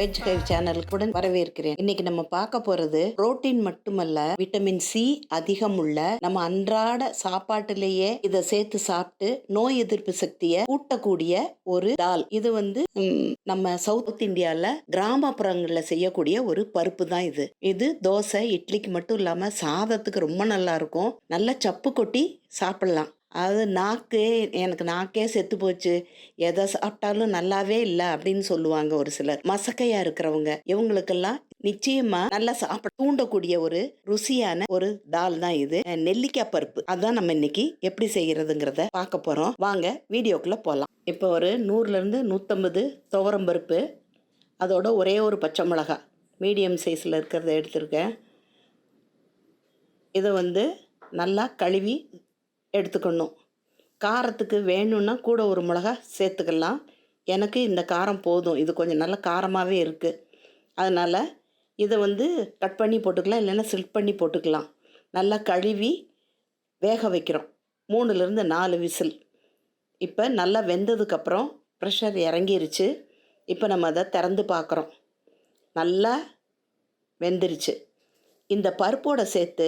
Veg ஹைவ் சேனலுக்கு உடன் வரவேற்கிறேன். இன்னைக்கு நம்ம பார்க்க போறது புரோட்டீன் மட்டுமல்ல விட்டமின் சி அதிகம் உள்ள நம்ம அன்றாட சாப்பாட்டிலேயே இதை சேர்த்து சாப்பிட்டு நோய் எதிர்ப்பு சக்தியை கூட்டக்கூடிய ஒரு தால் இது வந்து நம்ம சவுத் இந்தியாவில் கிராமப்புறங்களில் செய்யக்கூடிய ஒரு பருப்பு தான் இது. இது தோசை இட்லிக்கு மட்டும் இல்லாமல் சாதத்துக்கு ரொம்ப நல்லா இருக்கும். நல்லா சப்பு கொட்டி சாப்பிடலாம். அது நாக்கே எனக்கு நாக்கே செத்து போச்சு. எதை சாப்பிட்டாலும் நல்லாவே இல்லை அப்படின்னு சொல்லுவாங்க ஒரு சிலர். மசக்கையா இருக்கிறவங்க. இவங்களுக்கெல்லாம் நிச்சயமா நல்லா சாப்பிட தூண்டக்கூடிய ஒரு ருசியான ஒரு தால் தான் இது. நெல்லிக்காய் பருப்பு. அதான் நம்ம இன்னைக்கு எப்படி செய்யறதுங்கிறத பார்க்க போறோம். வாங்க வீடியோக்குள்ள போகலாம் இப்போ ஒரு நூறுல இருந்து நூற்றம்பது துவரம் பருப்பு. அதோட ஒரே ஒரு பச்சை மிளகாய் மீடியம் சைஸில் இருக்கிறத எடுத்திருக்கேன். இதை வந்து நல்லா கழுவி எடுத்துக்கணும். காரத்துக்கு வேணும்னா கூட ஒரு மிளகா சேர்த்துக்கலாம். எனக்கு இந்த காரம் போதும். இது கொஞ்சம் நல்ல காரமாகவே இருக்குது அதனால் இதை வந்து கட் பண்ணி போட்டுக்கலாம் இல்லைன்னா சில்ட் பண்ணி போட்டுக்கலாம். நல்லா கழுவி வேக வைக்கிறோம். மூணுலேருந்து நாலு விசில். இப்போ நல்லா வெந்ததுக்கப்புறம் ப்ரெஷர் இறங்கிருச்சு. இப்போ நம்ம அதை திறந்து பார்க்குறோம். நல்லா வெந்துருச்சு. இந்த பருப்போட சேர்த்து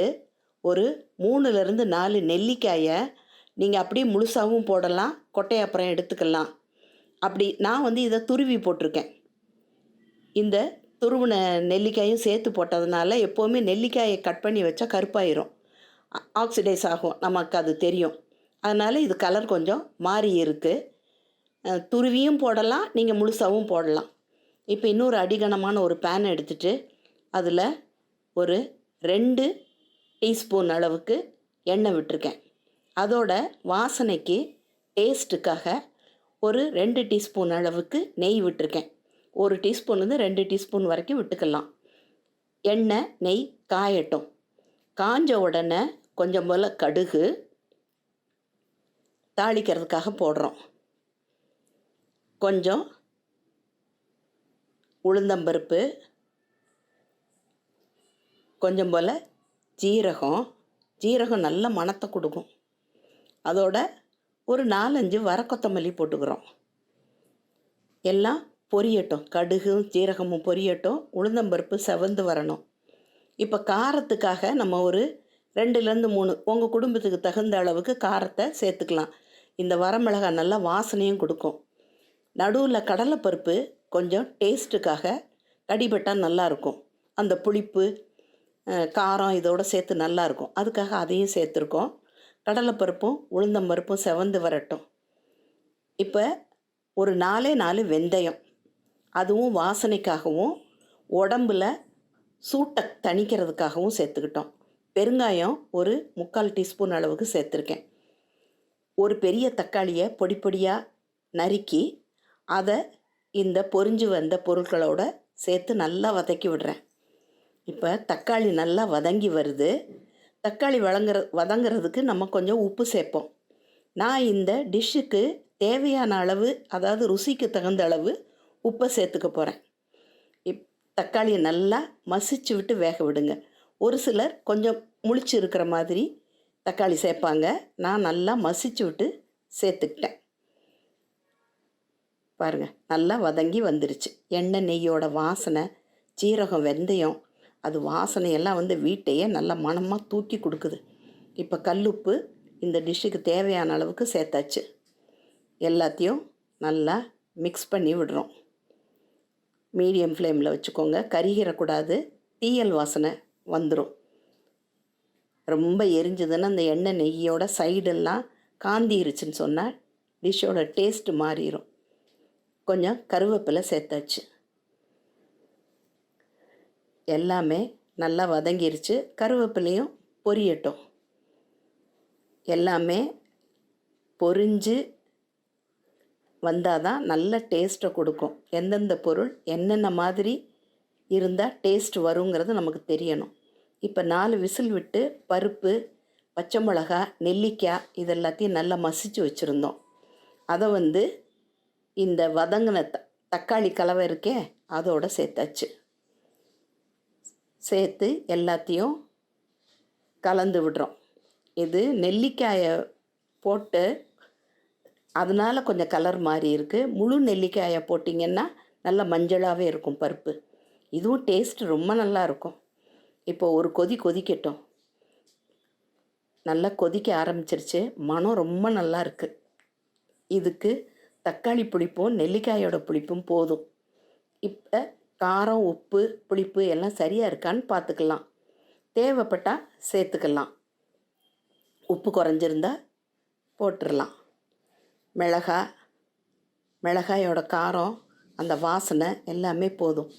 ஒரு மூணுலேருந்து நாலு நெல்லிக்காயை நீங்கள் அப்படியே முழுசாகவும் போடலாம் கொட்டையை அப்புறம் எடுத்துக்கலாம். அப்படி நான் வந்து இதை துருவி போட்டிருக்கேன். இந்த துருவின நெல்லிக்காயும் சேர்த்து போட்டதுனால எப்போவுமே நெல்லிக்காயை கட் பண்ணி வச்சா கருப்பாயிரும். ஆ- ஆக்சிடைஸ் ஆகும் நமக்கு அது தெரியும். அதனால் இது கலர் கொஞ்சம் மாறி இருக்குது துருவியும் போடலாம் நீங்கள் முழுசாகவும் போடலாம். இப்போ இன்னொரு அடிகனமான ஒரு பேன் எடுத்துகிட்டு அதில் ஒரு ரெண்டு டீஸ்பூன் அளவுக்கு எண்ணெய் விட்டிருக்கேன். அதோட வாசனைக்கு டேஸ்ட்டுக்காக ஒரு ரெண்டு டீஸ்பூன் அளவுக்கு நெய் விட்டிருக்கேன். ஒரு டீஸ்பூன்லேருந்து ரெண்டு டீஸ்பூன் வரைக்கும் விட்டுக்கலாம். எண்ணெய் நெய் காயட்டும். காஞ்ச உடனே கொஞ்சம் போல் கடுகு தாளிக்கிறதுக்காக போடுறோம். கொஞ்சம் உளுந்தம்பருப்பு கொஞ்சம் போல் ஜீரகம் ஜீரகம் நல்ல மணத்தை கொடுக்கும். அதோட ஒரு நாலஞ்சு வர கொத்தமல்லி போட்டுக்கிறோம். எல்லாம் பொரியட்டும். கடுகும் ஜீரகமும் பொரியட்டும். உளுந்தம்பருப்பு செவந்து வரணும். இப்போ காரத்துக்காக நம்ம ஒரு ரெண்டுலேருந்து மூணு உங்கள் குடும்பத்துக்கு தகுந்த அளவுக்கு காரத்தை சேர்த்துக்கலாம். இந்த வரமிளகாய் நல்லா வாசனையும் கொடுக்கும். நடுவில் கடலைப்பருப்பு கொஞ்சம் டேஸ்ட்டுக்காக கடிபட்டால் நல்லாயிருக்கும் அந்த புளிப்பு காரம் இதோடு சேர்த்து நல்லாயிருக்கும் அதுக்காக அதையும் சேர்த்துருக்கோம். கடலைப்பருப்பும் உளுந்தம் பருப்பும் செவந்து வரட்டும். இப்போ ஒரு நாலே நாலு வெந்தயம். அதுவும் வாசனைக்காகவும் உடம்புல சூட்டை தணிக்கிறதுக்காகவும் சேர்த்துக்கிட்டோம். பெருங்காயம் ஒரு முக்கால் டீஸ்பூன் அளவுக்கு சேர்த்துருக்கேன். ஒரு பெரிய தக்காளியை பொடி பொடியாக நறுக்கி அதை இந்த பொரிஞ்சு வந்த பொருட்களோடு சேர்த்து நல்லா வதக்கி விடுறேன். இப்போ தக்காளி நல்லா வதங்கி வருது. தக்காளி வழங்குற வதங்குறதுக்கு நம்ம கொஞ்சம் உப்பு சேர்ப்போம். நான் இந்த டிஷ்ஷுக்கு தேவையான அளவு அதாவது ருசிக்கு தகுந்த அளவு உப்பை சேர்த்துக்க போகிறேன் இப் தக்காளியை நல்லா மசிச்சு விட்டு வேக விடுங்க. ஒரு சிலர் கொஞ்சம் முழிச்சு இருக்கிற மாதிரி தக்காளி சேர்ப்பாங்க. நான் நல்லா மசிச்சு விட்டு சேர்த்துக்கிட்டேன். பாருங்க நல்லா வதங்கி வந்துருச்சு. எண்ணெய் நெய்யோட வாசனை சீரகம் வெந்தயம் அது வாசனையெல்லாம் வந்து வீட்டையே நல்லா மணமாக தூக்கி கொடுக்குது. இப்போ கல்லுப்பு இந்த டிஷ்ஷுக்கு தேவையான அளவுக்கு சேர்த்தாச்சு. எல்லாத்தையும் நல்லா மிக்ஸ் பண்ணி விடுறோம். மீடியம் ஃப்ளேமில் வச்சுக்கோங்க. கரிகிடக்கூடாது தீயல் வாசனை வந்துடும் ரொம்ப எரிஞ்சதுன்னா அந்த எண்ணெய் நெய்யோட சைடெல்லாம் காந்திருச்சுன்னு சொன்னால் டிஷ்ஷோட டேஸ்ட்டு மாறிடும் கொஞ்சம் கருவேப்பிலை சேர்த்தாச்சு. எல்லாமே நல்லா வதங்கிருச்சு. கருவேப்பிலையும் பொரியட்டும். எல்லாமே பொரிஞ்சு வந்தால் தான் நல்ல டேஸ்ட்டை கொடுக்கும். எந்தெந்த பொருள் என்னென்ன மாதிரி இருந்தால் டேஸ்ட் வருங்கிறது நமக்கு தெரியணும். இப்போ நாலு விசில் விட்டு பருப்பு பச்சை மிளகா நெல்லிக்காய் இதெல்லாத்தையும் நல்லா மசிச்சு வச்சுருந்தோம். அதை வந்து இந்த வதங்கின த தக்காளி கலவை இருக்கே அதோட சேர்த்தாச்சு. சேர்த்து எல்லாத்தையும் கலந்து விடுறோம். இது நெல்லிக்காயை போட்டு அதனால் கொஞ்சம் கலர் மாறி இருக்குது முழு நெல்லிக்காயை போட்டிங்கன்னா நல்ல மஞ்சளாகவே இருக்கும் பருப்பு. இதுவும் டேஸ்ட் ரொம்ப நல்லா இருக்கும். இப்போ ஒரு கொதி கொதிக்கட்டும். நல்லா கொதிக்க ஆரம்பிச்சிருச்சு. மனம் ரொம்ப நல்லா இருக்குது இதுக்கு தக்காளி புளிப்பும் நெல்லிக்காயோட புளிப்பும் போதும். இப்போ காரம் உப்பு புளிப்பு எல்லாம் சரியாக இருக்கான்னு பார்த்துக்கலாம் தேவைப்பட்டால் சேர்த்துக்கலாம். உப்பு குறைஞ்சிருந்தா போட்டுடலாம் மிளகாய் மிளகாயோட காரம் அந்த வாசனை எல்லாமே போதும்.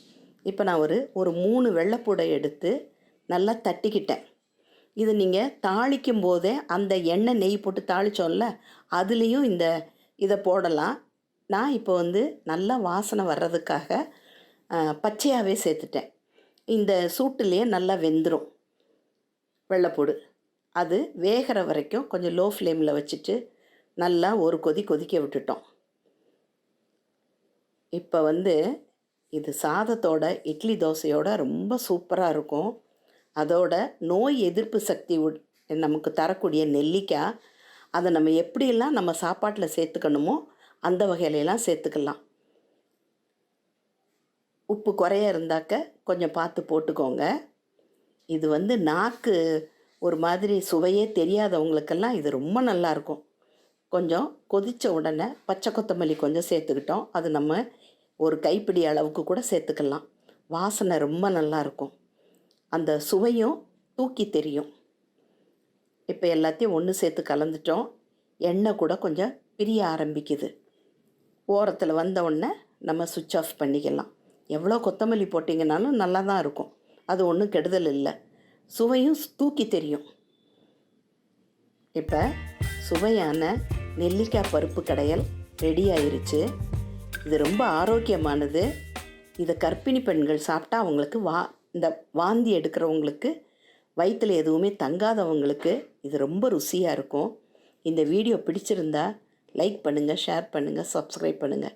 இப்போ நான் ஒரு ஒரு மூணு வெள்ளைப்பூடை எடுத்து நல்லா தட்டிக்கிட்டேன். இது நீங்கள் தாளிக்கும் போதே அந்த எண்ணெய் நெய் போட்டு தாளித்தோம்ல அதுலேயும் இந்த இதை போடலாம். நான் இப்போ வந்து நல்லா வாசனை வர்றதுக்காக பச்சையாகவே சேர்த்துட்டேன். இந்த சூட்டுலேயே நல்லா வெந்துடும் வெள்ளைப்பூடு. அது வேகிற வரைக்கும் கொஞ்சம் லோ ஃப்ளேமில் வச்சுட்டு நல்லா ஒரு கொதி கொதிக்க விட்டுட்டோம். இப்போ வந்து இது சாதத்தோட இட்லி தோசையோட ரொம்ப சூப்பராக இருக்கும். அதோட நோய் எதிர்ப்பு சக்தி உட் நமக்கு தரக்கூடிய நெல்லிக்காய் அதை நம்ம எப்படியெல்லாம் நம்ம சாப்பாட்டில் சேர்த்துக்கணுமோ அந்த வகையிலலாம் சேர்த்துக்கலாம். உப்பு குறைய இருந்தாக்க கொஞ்சம் பார்த்து போட்டுக்கோங்க. இது வந்து நாக்கு ஒரு மாதிரி சுவையே தெரியாதவங்களுக்கெல்லாம் இது ரொம்ப நல்லாயிருக்கும் கொஞ்சம் கொதித்த உடனே பச்சை கொத்தமல்லி கொஞ்சம் சேர்த்துக்கிட்டோம். அது நம்ம ஒரு கைப்பிடி அளவுக்கு கூட சேர்த்துக்கலாம். வாசனை ரொம்ப நல்லாயிருக்கும் அந்த சுவையும் தூக்கி தெரியும். இப்போ எல்லாத்தையும் ஒன்று சேர்த்து கலந்துட்டோம். எண்ணெய் கூட கொஞ்சம் பிரிய ஆரம்பிக்குது. ஓரத்தில் வந்த உடனே நம்ம சுவிட்ச் ஆஃப் பண்ணிக்கலாம். எவ்வளோ கொத்தமல்லி போட்டிங்கனாலும் நல்லா தான் இருக்கும். அது ஒன்றும் கெடுதல் இல்லை. சுவையும் தூக்கி தெரியும். இப்போ சுவையான நெல்லிக்காய் பருப்பு கடையல் ரெடி ஆயிருச்சு. இது ரொம்ப ஆரோக்கியமானது. இதை கர்ப்பிணி பெண்கள் சாப்பிட்டா அவங்களுக்கு வா இந்த வாந்தி எடுக்கிறவங்களுக்கு வயிற்றில் எதுவுமே தங்காதவங்களுக்கு இது ரொம்ப ருசியாக இருக்கும். இந்த வீடியோ பிடிச்சிருந்தா லைக் பண்ணுங்கள் ஷேர் பண்ணுங்கள் சப்ஸ்கிரைப் பண்ணுங்கள்